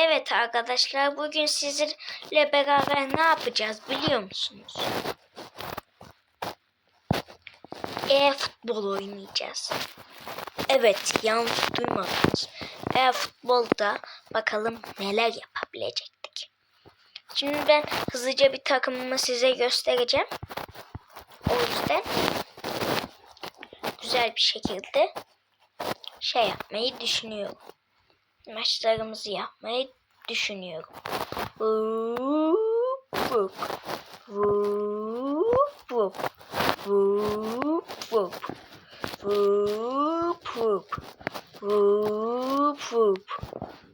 Evet arkadaşlar bugün sizlerle beraber ne yapacağız biliyor musunuz? E-futbol oynayacağız. Evet yanlış duymadınız. E-futbolda bakalım neler yapabilecektik. Şimdi ben hızlıca bir takımımı size göstereceğim. O yüzden güzel bir şekilde şey yapmayı düşünüyorum maçlarımızı yapmayı düşünüyorum. Vup vup. Vup vup. Vup vup. Vup vup. Vup vup.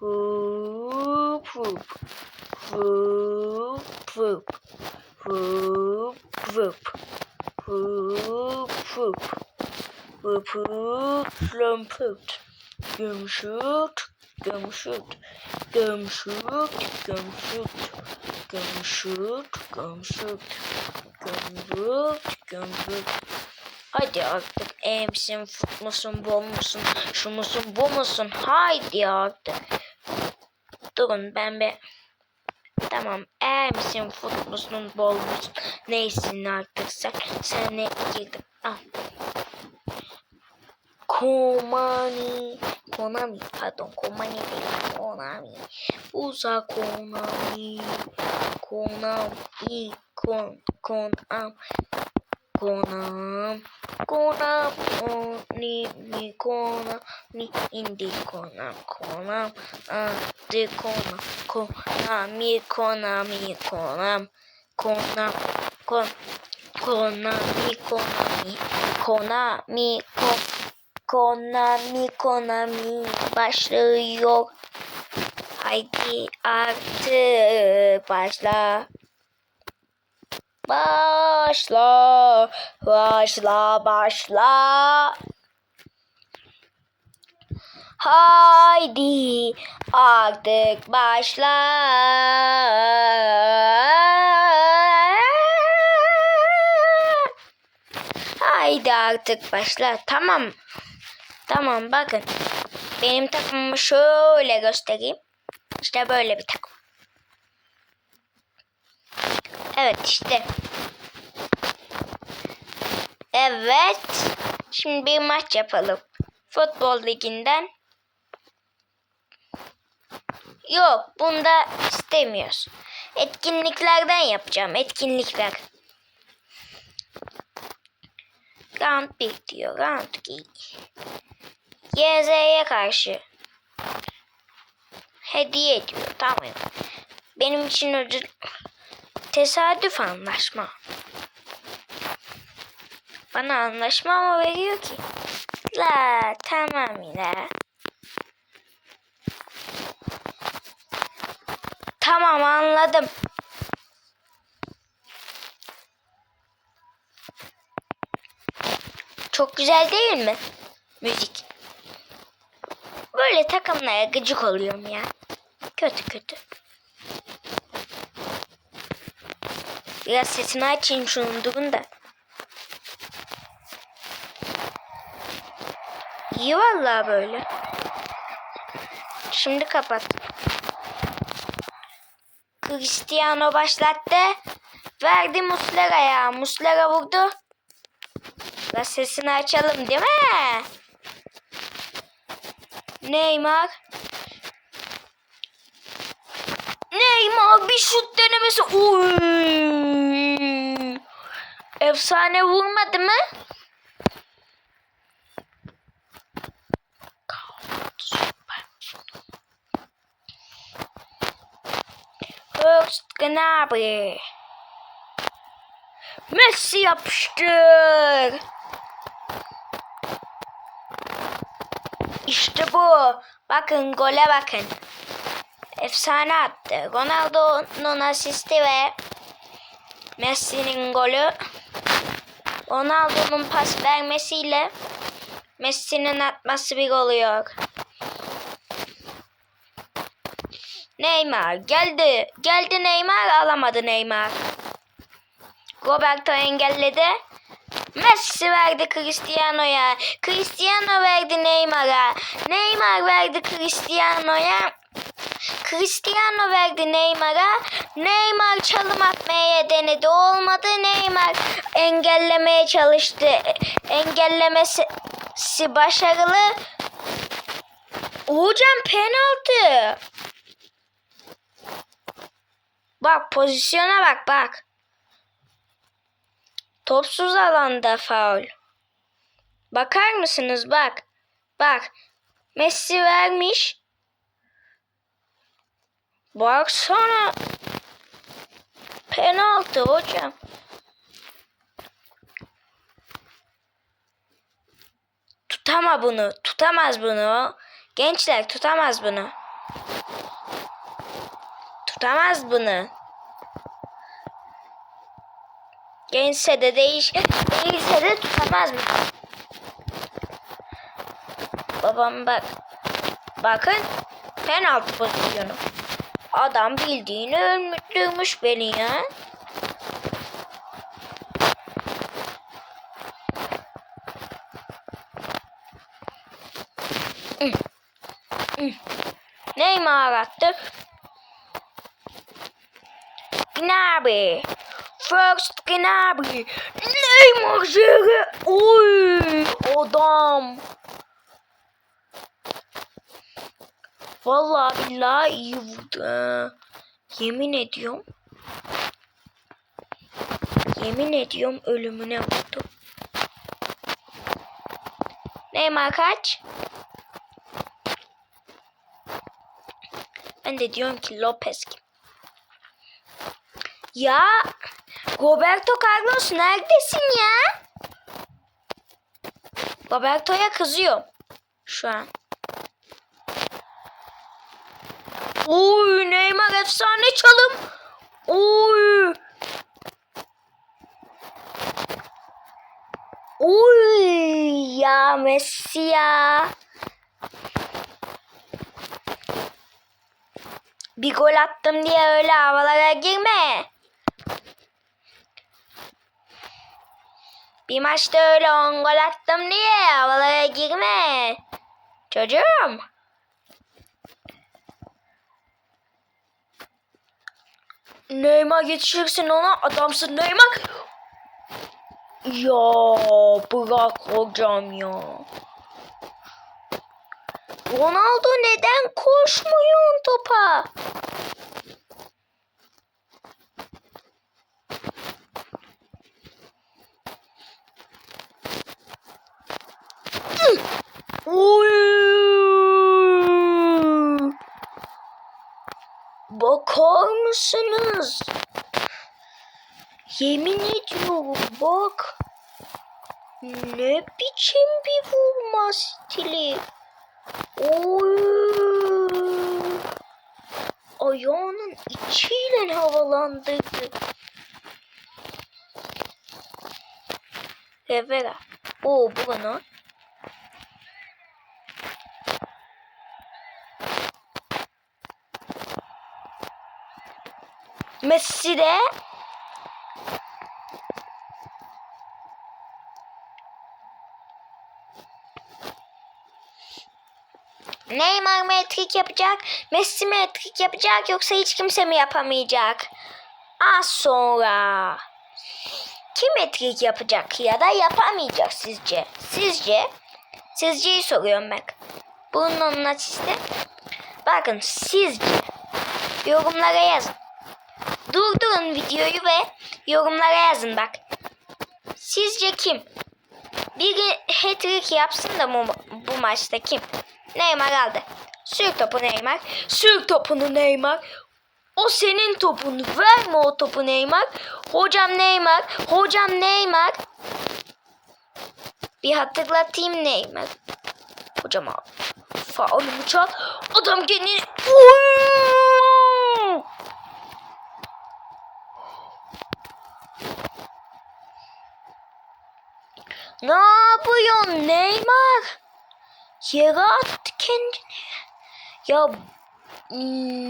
Vup vup. Vup vup. Vup vup. Vup vup. Vup vup. Lumput. Gümüşüt gömüşük, gömüşük, gömüşük, gömüşük, gömüşük, gömrük, gömrük. Hadi artık emsin, futmusun, bombusun, şumusun, bumusun. Haydi artık. Durun ben bir... Tamam emsin, futmusun, bombusun. Neysin artık sen. Sen ne girdin? Al. Kumani. Konami. Pardon. Komani değil. Konami. Uza Konami. Konami. Kon. Konam. Konam. Konam. Oni. Mi. Konam. Ni. Indi. Konam. Konam. Adi. Konam. Konami. Konami. Konam. Konam. Kon. Konami. Konami. Konami. Konami. Konami Konami başlıyor. Haydi artık başla. Başla, başla, başla. Haydi artık başla. Haydi artık başla. Tamam. Tamam bakın. Benim takımımı şöyle göstereyim. İşte böyle bir takım. Evet işte. Evet. Şimdi bir maç yapalım. Futbol liginden. Yok bunda istemiyoruz. Etkinliklerden yapacağım. Etkinlikler. Round 1 diyor. Round 2. YZ'ye karşı hediye ediyor. Tamam. Benim için ödül tesadüf anlaşma. Bana anlaşma mı veriyor ki? La tamam yine. Tamam anladım. Çok güzel değil mi? Müzik. Böyle takımlara gıcık oluyorum ya. Kötü kötü. Biraz sesini açayım şunun durun da. İyi vallahi böyle. Şimdi kapat. Cristiano başlattı. Verdi Muslera'ya. Muslera vurdu. Biraz sesini açalım değil mi? Neymar. Neymar bir şut denemesi. Oy. Efsane vurmadı mı? Hurst Gnabry. Messi yapıştır. İşte bu. Bakın gole bakın. Efsane attı. Ronaldo'nun asisti ve Messi'nin golü. Ronaldo'nun pas vermesiyle Messi'nin atması bir oluyor. Neymar geldi. Geldi Neymar alamadı Neymar. Roberto engelledi. Messi verdi Cristiano'ya. Cristiano verdi Neymar'a. Neymar verdi Cristiano'ya. Cristiano verdi Neymar'a. Neymar çalım atmaya denedi. Olmadı. Neymar engellemeye çalıştı. Engellemesi başarılı. Hocam penaltı. Bak pozisyona bak bak. Topsuz alanda faul. Bakar mısınız bak. Bak. Messi vermiş. Baksana. Penaltı hocam. Tutama bunu. Tutamaz bunu. Gençler tutamaz bunu. Tutamaz bunu. Gençse de değiş değilse de tutamaz mı? Babam bak. Bakın penaltı pozisyonu. Adam bildiğini öldürmüş beni ya. Neymar attık. Gnabry. First Gnabry. Neymar yere. Oy adam. Vallahi billahi iyi vurdu. Yemin ediyorum. Yemin ediyorum ölümüne vurdu. Neymar kaç? Ben de diyorum ki Lopez kim? Ya Roberto Carlos neredesin ya? Roberto'ya kızıyorum şu an. Oy Neymar efsane çalım. Oy. Oy ya Messi ya. Bir gol attım diye öyle havalara girme. Bir maçta öyle on gol attım diye havalara girme. Çocuğum. Neymar yetişirsin ona adamsın Neymar. Ya bırak hocam ya. Ronaldo neden koşmuyor topa? Oy! Bakar mısınız? Yemin ediyorum bak. Ne biçim bir vurma stili. Oy! Ayağının içiyle havalandırdı. Revera. Oo bu bana. Messi de Neymar mı etrik yapacak? Messi mi etrik yapacak yoksa hiç kimse mi yapamayacak? Az sonra. Kim etrik yapacak ya da yapamayacak sizce? Sizce? Sizceyi soruyorum bak. Bunun açısı. Bakın sizce. Yorumlara yazın. Durdurun videoyu ve yorumlara yazın bak. Sizce kim? Biri hat-trick yapsın da bu, bu maçta kim? Neymar aldı. Sür topu Neymar. Sür topunu Neymar. O senin topun. Verme o topu Neymar. Hocam Neymar. Hocam Neymar. Bir hatırlatayım Neymar. Hocam abi. Faulümü çal. Adam kendini... Oy! Ne yapıyorsun Neymar? Yere attı kendini. Ya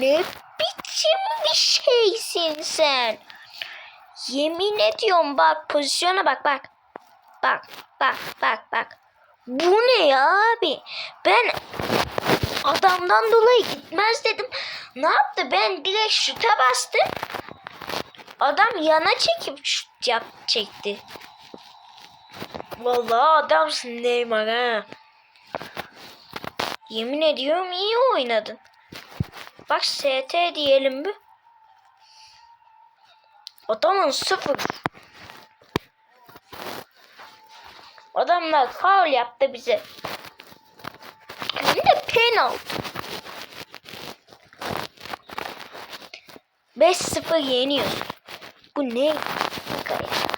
ne biçim bir şeysin sen? Yemin ediyorum bak pozisyona bak bak. Bak bak bak bak. Bu ne ya abi? Ben adamdan dolayı gitmez dedim. Ne yaptı? Ben direkt şuta bastım. Adam yana çekip şut yap çekti. Vallahi adamsın Neymar ha. Yemin ediyorum iyi oynadın. Bak ST diyelim bir. Adamın sıfır. Adamlar faul yaptı bize. Hem de penaltı. 5-0 yeniyoruz. Bu ne? Dakika ya.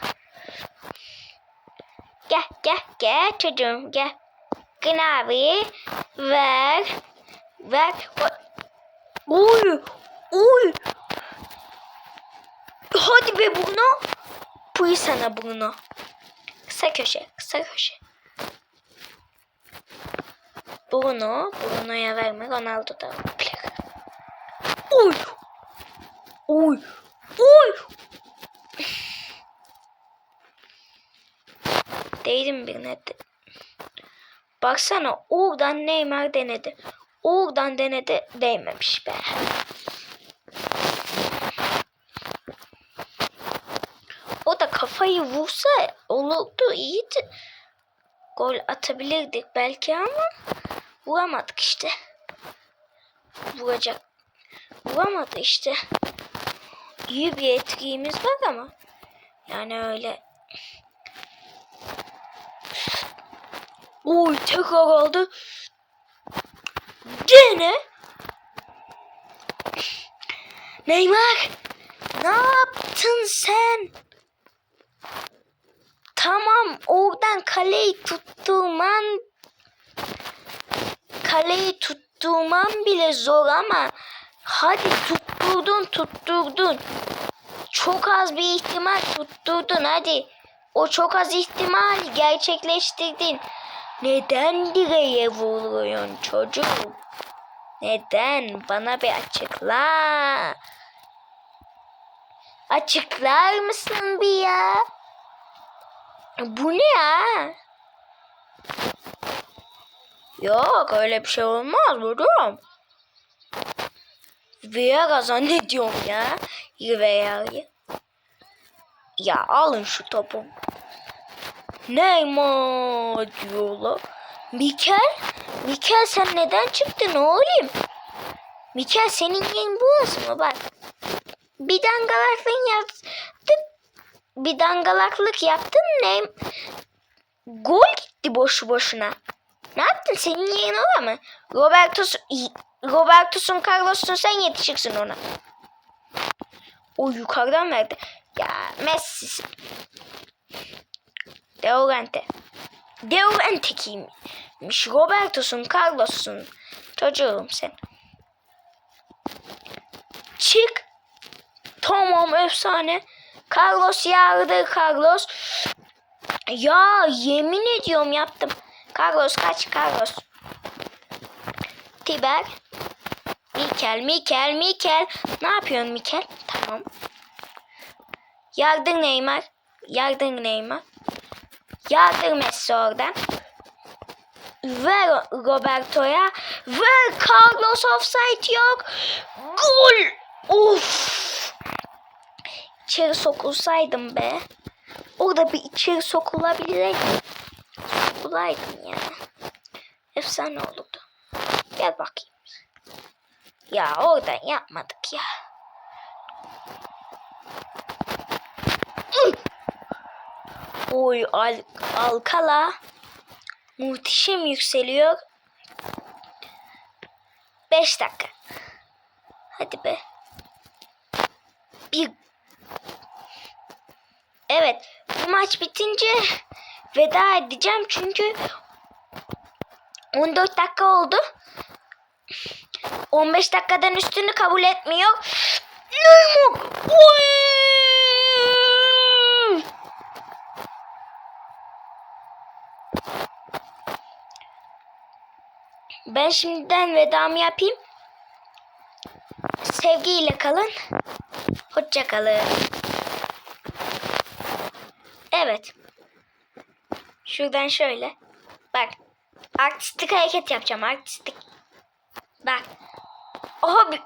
Gel gel çocuğum gel. Gel abi. Ver. Ver. Oy. Oy. Hadi be Bruno. Puy sana Bruno. Kısa köşe. Kısa köşe. Bruno. Bruno'ya verme. Ronaldo da. Oy. Oy. Değdim birine. Baksana oradan Neymar denedi. Oradan denedi değmemiş be. O da kafayı vursa olurdu iyiydi. Gol atabilirdik belki ama vuramadık işte. Vuracak. Vuramadı işte. İyi bir etkiğimiz var ama. Yani öyle Oy tekrar aldı. Gene. Neymar. Ne yaptın sen? Tamam oradan kaleyi tutturman kaleyi tutturman bile zor ama hadi tutturdun tutturdun. Çok az bir ihtimal tutturdun hadi. O çok az ihtimal gerçekleştirdin. Neden direğe vuruyorsun çocuğum? Neden? Bana bir açıkla. Açıklar mısın bir ya? Bu ne ya? Yok öyle bir şey olmaz vururum. Vieira zannediyorum ya. Vieira'yı. Ya alın şu topu. Neymar diyorlar. Mikel? Mikel sen neden çıktın oğlum? Mikel senin yerin burası mı bak. Bir dangalaklık yaptın. Bir dangalaklık yaptın ne? Gol gitti boşu boşuna. Ne yaptın? Senin yerin orada mı? Roberto's, Roberto'sun Carlos'un sen yetişirsin ona. O yukarıdan verdi. Ya Messi. Deorante. Deorante kimmiş? Roberto'sun, Carlos'un. Çocuğum sen. Çık. Tamam efsane. Carlos yardı Carlos. Ya yemin ediyorum yaptım. Carlos kaç Carlos. Tiber. Mikel, Mikel, Mikel. Ne yapıyorsun Mikel? Tamam. Yardın Neymar. Yardın Neymar. Yardır Messi oradan. Ver Roberto'ya. Ver Carlos offside yok. Gol. Of. İçeri sokulsaydım be. Orada bir içeri sokulabilirdim. Sokulaydım ya. Efsane olurdu. Gel bakayım. Ya oradan yapmadık ya. Oy Al Alcala muhteşem yükseliyor. 5 dakika. Hadi be. Bir Evet, bu maç bitince veda edeceğim çünkü 14 dakika oldu. 15 dakikadan üstünü kabul etmiyor. Neymar! Oy! Ben şimdiden vedamı yapayım. Sevgiyle kalın. Hoşça kalın. Evet. Şuradan şöyle. Bak. Artistik hareket yapacağım. Artistik. Bak. Oha bir